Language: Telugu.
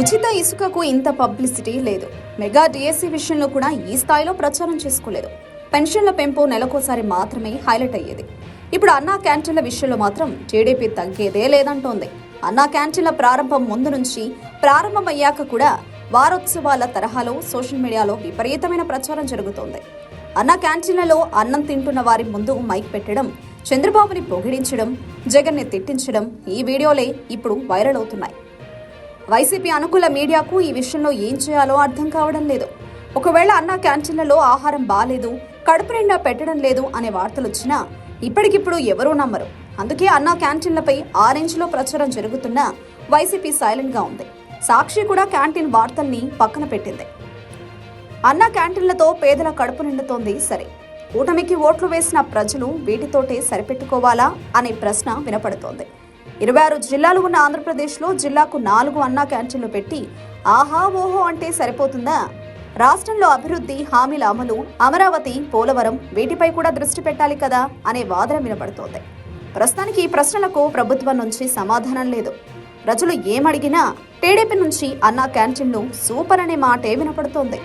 ఉచిత ఇసుకకు ఇంత పబ్లిసిటీ లేదు. మెగా డిఎస్సి విషయంలో కూడా ఈ స్థాయిలో ప్రచారం చేసుకోలేదు. పెన్షన్ల పెంపు నెలకోసారి మాత్రమే హైలైట్ అయ్యేది. ఇప్పుడు అన్నా క్యాంటీన్ల విషయంలో మాత్రం టీడీపీ తగ్గేదే లేదంటోంది. అన్నా క్యాంటీన్ల ప్రారంభం ముందు నుంచి ప్రారంభమయ్యాక కూడా వారోత్సవాల తరహాలో సోషల్ మీడియాలో విపరీతమైన ప్రచారం జరుగుతోంది. అన్నా క్యాంటీన్లలో అన్నం తింటున్న వారి ముందు మైక్ పెట్టడం చంద్రబాబుని పొగిడించడం జగన్ని తిట్టించడం ఈ వీడియోలే ఇప్పుడు వైరల్ అవుతున్నాయి. వైసీపీ అనుకూల మీడియాకు ఈ విషయంలో ఏం చేయాలో అర్థం కావడం లేదు. ఒకవేళ అన్న క్యాంటీన్లలో ఆహారం బాలేదు కడుపు నిండా పెట్టడం లేదు అనే వార్తలు వచ్చినా ఇప్పటికిప్పుడు ఎవరూ నమ్మరు. అందుకే అన్న క్యాంటీన్లపై ఆరెంజ్లో ప్రచారం జరుగుతున్నా వైసీపీ సైలెంట్గా ఉంది. సాక్షి కూడా క్యాంటీన్ వార్తల్ని పక్కన పెట్టింది. అన్న క్యాంటీన్లతో పేదల కడుపు నిండుతోంది సరే. కూటమికి ఓట్లు వేసిన ప్రజలు వీటితోటే సరిపెట్టుకోవాలా అనే ప్రశ్న వినపడుతోంది. ఇరవై ఆరు జిల్లాలు ఉన్న ఆంధ్రప్రదేశ్లో జిల్లాకు నాలుగు అన్నా క్యాంటీన్లు పెట్టి ఆహా ఓహో అంటే సరిపోతుందా? రాష్ట్రంలో అభివృద్ధి హామీల అమలు అమరావతి పోలవరం వీటిపై కూడా దృష్టి పెట్టాలి కదా అనే వాదన వినపడుతోంది. ప్రస్తుతానికి ఈ ప్రశ్నలకు ప్రభుత్వం నుంచి సమాధానం లేదు. ప్రజలు ఏమడిగినా టీడీపీ నుంచి అన్నా క్యాంటీన్లు సూపర్ అనే మాటే వినపడుతోంది.